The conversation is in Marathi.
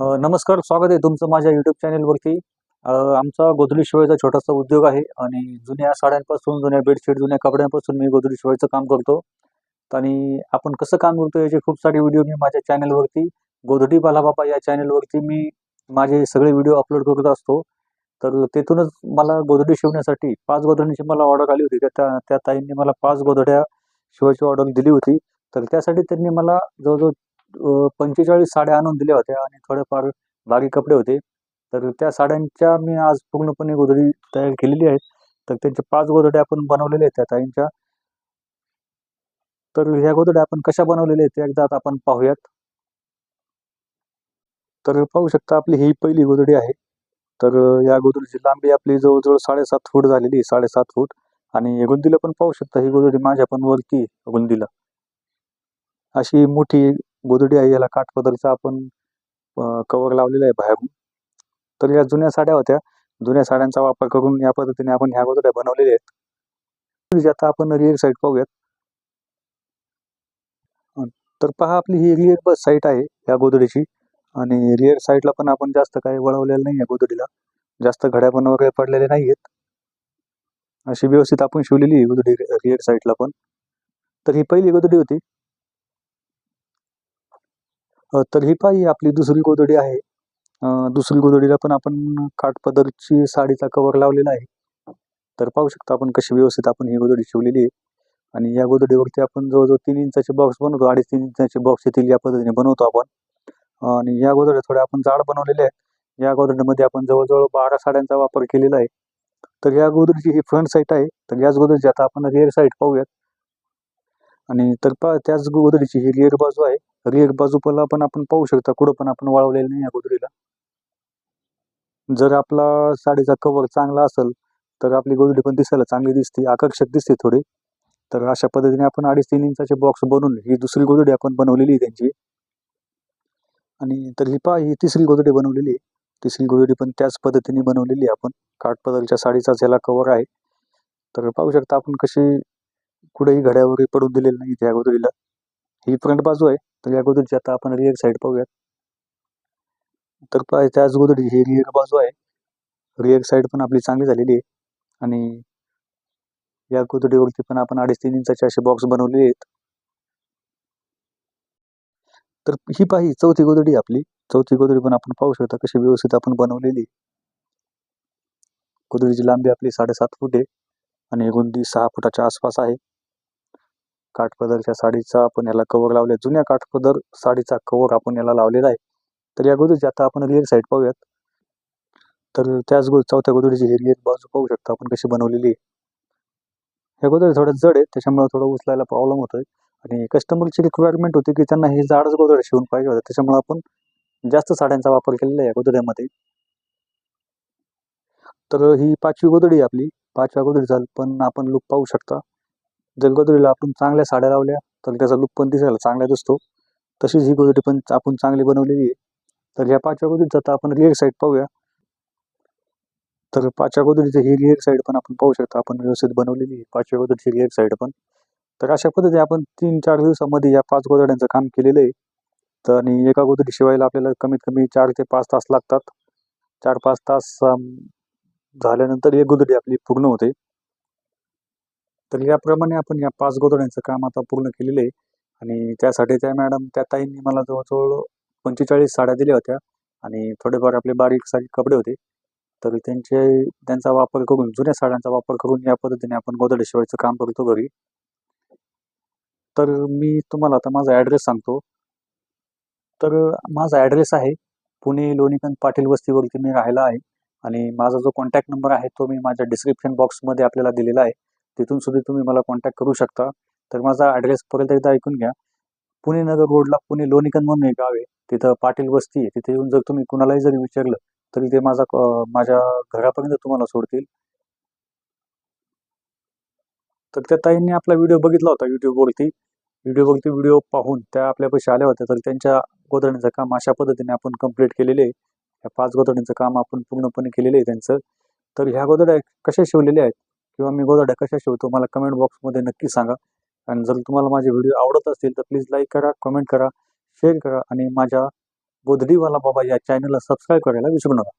नमस्कार स्वागत आहे तुमचं माझ्या यूट्यूब चॅनलवरती आमचा गोधडी शिवायचा छोटासा उद्योग आहे आणि जुन्या साड्यांपासून जुन्या बेडशीट जुन्या कपड्यांपासून मी गोधडी शिवायचं काम करतो. आणि आपण कसं काम करतो याचे खूप सारे व्हिडिओ मी माझ्या चॅनलवरती गोधडी बालाबाबा या चॅनलवरती मी माझे सगळे व्हिडिओ अपलोड करत असतो. तर तेथूनच मला गोधडी शिवण्यासाठी पाच गोधड्यांची मला ऑर्डर आली होती. त्या त्या त्या ताईंनी मला पाच गोधड्या शिवायची ऑर्डर दिली होती. तर त्यासाठी त्यांनी मला जवळजवळ पंचेचाळीस साड्या आणून दिल्या होत्या आणि थोडेफार बारीक कपडे होते. तर त्या साड्यांच्या मी आज पूर्णपणे गोधडी तयार केलेली आहेत. तर त्यांच्या पाच गोधड्या आपण बनवलेल्या आहेत त्या ताईंच्या. तर ह्या गोधड्या आपण कशा बनवलेल्या आहेत त्या एकदा आता आपण पाहूयात. तर पाहू शकता आपली ही पहिली गोधडी आहे. तर या गोधडीची लांबी आपली जवळजवळ साडेसात फूट झालेली आहे साडेसात फूट. आणि गुंदीला पण पाहू शकता ही गोधडी माझ्या पण वरती गुंदीला. अशी मोठी गोधडी आहे याला काठपदरचा आपण कवर लावलेला आहे बाहेरून. तर या जुन्या साड्या होत्या. जुन्या साड्यांचा वापर करून या पद्धतीने आपण ह्या गोधड्या बनवलेल्या आहेत. आता आपण रिअर साईड पाहूयात. तर पहा आपली ही रिअर बस साईट आहे या गोधडीची. आणि रिअर साईडला पण आपण जास्त काही वळवलेलं नाही आहे गोधडीला. जास्त घड्या पण वगैरे पडलेले नाही आहेत अशी व्यवस्थित आपण शिवलेली आहे गोधडी रिअर साईडला पण. तर ही पहिली गोधडी होती. तर ही पाही आपली दुसरी गोदडी आहे. दुसरी गोदडीला पण आपण काठपदरची साडीचा कवर लावलेला आहे. तर पाहू शकता आपण कशी व्यवस्थित आपण ही गोदडी शिवलेली आहे. आणि या गोदडीवरती आपण जवळजवळ तीन इंचाचे बॉक्स बनवतो अडीच तीन इंचाचे बॉक्स येतील या पद्धतीने बनवतो आपण. आणि या गोदड्या थोड्या आपण जाड बनवलेल्या आहेत. या गोधडीमध्ये आपण जवळजवळ बारा साड्यांचा वापर केलेला आहे. तर या गोदडीची ही फ्रंट साईट आहे. तर याच गोदडीची आता आपण रिअर साईट पाहूयात. आणि तर पा त्याच गोदडीची ही रिअर बाजू आहे. रिअर बाजू पण आपण आपण पाहू शकता कुठं पण आपण वाळवलेलं नाही या गोदडीला जर आपला साडीचा कवर चांगला असेल तर आपली गोदडी पण दिसायला चांगली दिसते आकर्षक दिसते थोडी. तर अशा पद्धतीने आपण अडीच तीन इंचाचे बॉक्स बनवून ही दुसरी गोदडी आपण बनवलेली आहे त्यांची. आणि तर ही पा ही तिसरी गोदडी बनवलेली आहे. तिसरी गोदडी पण त्याच पद्धतीने बनवलेली आहे आपण. काठपदरच्या साडीचा ज्याला कवर आहे. तर पाहू शकता आपण कशी कुठेही घड्या वगैरे पडून दिलेलं नाही इथे अगोदरीला. ही फ्रंट बाजू आहे तर या गोधडीची आता आपण रिअर साईड पाहूयात. तर पहा त्याच गोधडी ही रिअर बाजू आहे. रिअर साईड पण आपली चांगली झालेली आहे. आणि या गोदडीवरती पण आपण अडीच तीन इंचाचे असे बॉक्स बनवलेले आहेत. तर ही पाही चौथी गोदडी आपली. चौथी गोदडी पण आपण पाहू शकता कशी व्यवस्थित आपण बनवलेली गोदडीची लांबी आपली साडेसात फूट आहे आणि रुंदी सहा फुटाच्या आसपास आहे. काठपदरच्या साडीचा आपण याला कवर लावले. जुन्या काठपदर साडीचा कवर आपण याला लावलेला आहे. तर या गोधडीची आता आपण रिअर साईड पाहूयात. तर त्याच गो चौथ्या गोदडीची ही रिअर बाजू पाहू शकता आपण कशी बनवलेली आहे. ह्या गोदडी थोड्या जड आहे त्याच्यामुळे थोडं उचलायला प्रॉब्लेम होतोय. आणि कस्टमरची रिक्वायरमेंट होती की त्यांना हे जाडच गोदड शिवून पाहिजे होतं. त्याच्यामुळे आपण जास्त साड्यांचा वापर केलेला आहे या गोधड्यामध्ये तर ही पाचवी गोदडी आहे आपली. पाचव्या गोधडीचा पण आपण लुक पाहू शकता. जर आपण चांगल्या साड्या लावल्या तर त्याचा लुक पण दिसायला चांगला दिसतो तशीच ही गोदरी पण आपण चांगली बनवलेली आहे. तर ह्या पाचव्या गोदरीचं आता आपण रिअर साईड पाहूया. तर पाचव्या गोदरीचं ही रिअर साईड पण आपण पाहू शकतो आपण व्यवस्थित बनवलेली आहे. पाचव्या गोदरीची रिअर साईड पण. तर अशा पद्धतीने आपण तीन चार दिवसामध्ये या पाच गोदड्यांचं काम केलेलं आहे. तर आणि एका गोदरी शिवायला आपल्याला कमीत कमी चार ते पाच तास लागतात. चार पाच तास झाल्यानंतर एक गोदडी आपली पूर्ण होते. तर याप्रमाणे आपण या पाच गोधड्यांचं काम आता पूर्ण केलेलं आहे. आणि त्यासाठी त्या मॅडम त्या ताईंनी मला जवळजवळ पंचेचाळीस साड्या दिल्या होत्या. आणि थोडेफार आपले बारीक सारीक कपडे होते. तर त्यांचे त्यांचा वापर करून जुन्या साड्यांचा वापर करून या पद्धतीने आपण गोधडी शिवायचं काम करतो घरी. तर मी तुम्हाला आता माझा ॲड्रेस सांगतो. तर माझा ॲड्रेस आहे पुणे लोणीकंद पाटील वस्तीवरती मी राहायला आहे. आणि माझा जो कॉन्टॅक्ट नंबर आहे तो मी माझ्या डिस्क्रिप्शन बॉक्समध्ये आपल्याला दिलेला आहे. तिथून सुद्धा तुम्ही मला कॉन्टॅक्ट करू शकता. तर माझा ॲड्रेस परत एकदा ऐकून घ्या. पुणे नगर रोडला पुणे लोणीकन म्हणून एक गाव आहे. तिथं पाटील वस्ती आहे. तिथे येऊन जर तुम्ही कुणालाही जरी विचारलं तरी ते माझा माझ्या घरापर्यंत तुम्हाला सोडतील. तर त्या ताईंनी आपला व्हिडिओ बघितला होता युट्यूबवरती व्हिडिओवरती व्हिडिओ पाहून त्या आपल्यापाशी आल्या होत्या. तर त्यांच्या गोधडीचं काम अशा पद्धतीने आपण कंप्लीट केलेले आहे. या पाच गोधडींचं काम आपण पूर्णपणे केलेलं आहे त्यांचं. तर ह्या गोधड्या कशा शिवलेल्या आहेत? किंवा मी गोधड्या कशा शिवतो मला कमेंट बॉक्समध्ये नक्की सांगा. आणि जर तुम्हाला माझे व्हिडिओ आवडत असतील तर प्लीज लाईक करा कमेंट करा शेअर करा आणि माझ्या गोधडीवाला बाबा या चॅनलला सबस्क्राईब करायला विसरू नका.